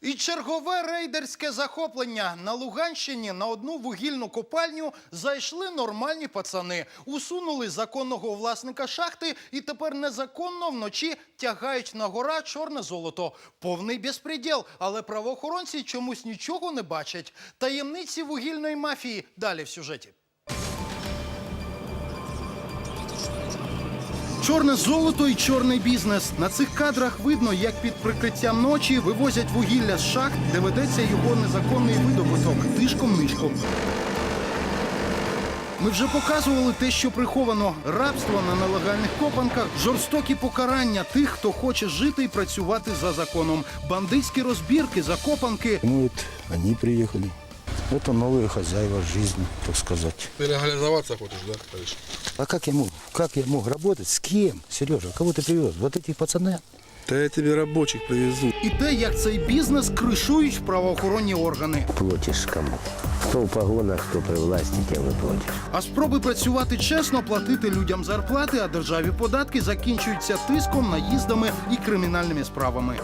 І чергове рейдерське захоплення на Луганщині на одну вугільну копальню зайшли нормальні пацани, усунули законного власника шахти і тепер незаконно вночі тягають на гора чорне золото. Повний безпреділ, але правоохоронці чомусь нічого не бачать. Таємниці вугільної мафії далі в сюжеті. Чорне золото і чорний бізнес. На цих кадрах видно, як під прикриттям ночі вивозять вугілля з шахт, де ведеться його незаконний видобуток тишком-нишком. Ми вже показували те, що приховано: рабство на нелегальних копанках, жорстокі покарання тих, хто хоче жити і працювати за законом, бандитські розбірки, закопанки. Ну вот они приехали. Это новые хозяева жизни, так сказать. Ты легализоваться хочешь, да, товарищ? А как я мог? Как я мог работать? С кем? Сережа, кого ты привез? Вот этих пацаны? Да я тебе рабочих привезу. І те, як цей бізнес кришують правоохоронні органи. платишь кому. Кто в погонах, кто при власти, тем и платишь. А спроби працювати чесно, платити людям зарплати, а державі податки закінчуються тиском, наїздами і кримінальними справами.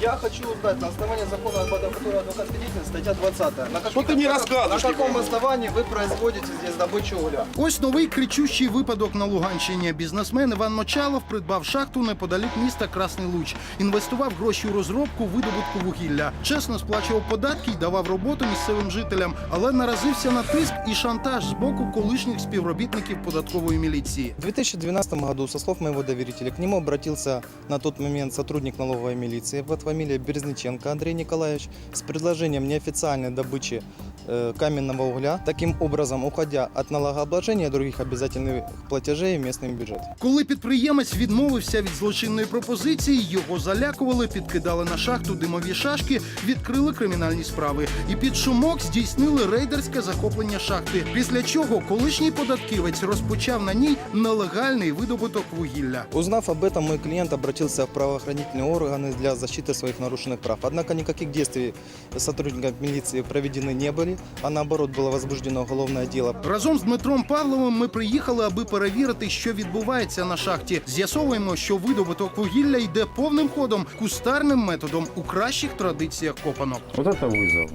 Я хочу узнать, на основании закона об адвокатуре адвокатской деятельности, статья 20. На каком, Что ты мне на рассказываешь, каком основании вы производите здесь добычу угля? Ось новий кричущий випадок на Луганщині. Бізнесмен Іван Мочалов придбав шахту неподалік міста Красний Луч. Інвестував гроші у розробку видобутку вугілля. Чесно сплачував податки й давав роботу місцевим жителям, але наразився на тиск і шантаж з боку колишніх співробітників податкової міліції. В 2012 году, со слов моего доверителя, к нему обратился на тот момент сотрудник налоговой милиции под фамилией Березниченко Андрей Николаевич с предложением неофициальной добычи э, каменного угля, таким образом уходя от налогообложения и других обязательных платежей в местный бюджет. Коли підприємець відмовився від злочинної пропозиції, його залякували, підкидали на шахту димові шашки, відкрили кримінальні справи і під шумок здійснили рейдерське захоплення шахти. Після чого колишній податківець розпочав на ній нелегальний видобуток вугілля. Узнав об этом, мой клиент обратился в правоохранительные органы для защиты своих нарушенных прав. Однако никаких действий сотрудников милиции проведены не были, а наоборот было возбуждено уголовное дело. Разом з Дмитром Павловим ми приїхали, аби перевірити, що відбувається на шахті. З'ясовуємо, що видобуток вугілля йде повним ходом, кустарним методом у кращих традиціях копанок. Вот это вызов.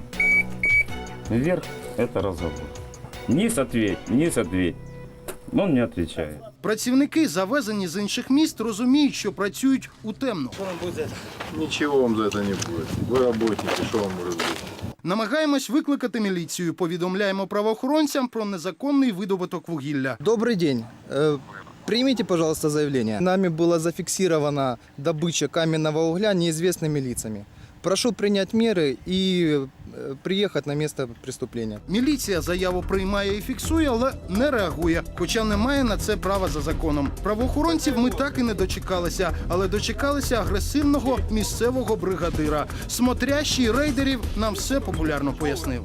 Вверх – это разговор. Низ ответь, низ ответь. Он не отвечает. Працівники, завезені з інших міст, розуміють, що працюють у темну. Ничего вам за это не будет. Вы работники, что вам может быть? Намагаємось викликати міліцію. Повідомляємо правоохоронцям про незаконний видобуток вугілля. Добрый день. Э, Примите, пожалуйста, заявление. Нами была зафиксирована добыча каменного угля неизвестными лицами. Прошу принять меры и приехать на місце преступлення. Міліція заяву приймає і фіксує, але не реагує, хоча не має на це права за законом. Правоохоронців ми так і не дочекалися, але дочекалися агресивного місцевого бригадира. Смотрящий рейдерів нам все популярно пояснив.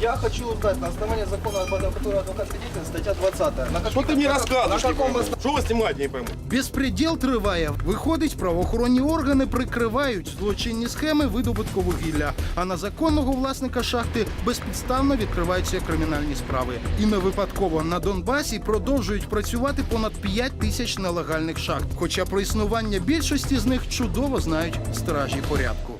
Я хочу узнать, на основании закона об адвокатуре адвокатской деятельности, статья 20. На каком, Что ты мне на рассказываешь? каком теперь? основании? Что вы снимаете, не пойму? Безпреділ триває. Виходить, правоохоронні органи прикривають злочинні схеми видобутку вугілля. А на законного власника шахти безпідставно відкриваються кримінальні справи. І не випадково на Донбасі продовжують працювати понад 5 тисяч нелегальних шахт. Хоча про існування більшості з них чудово знають стражі порядку.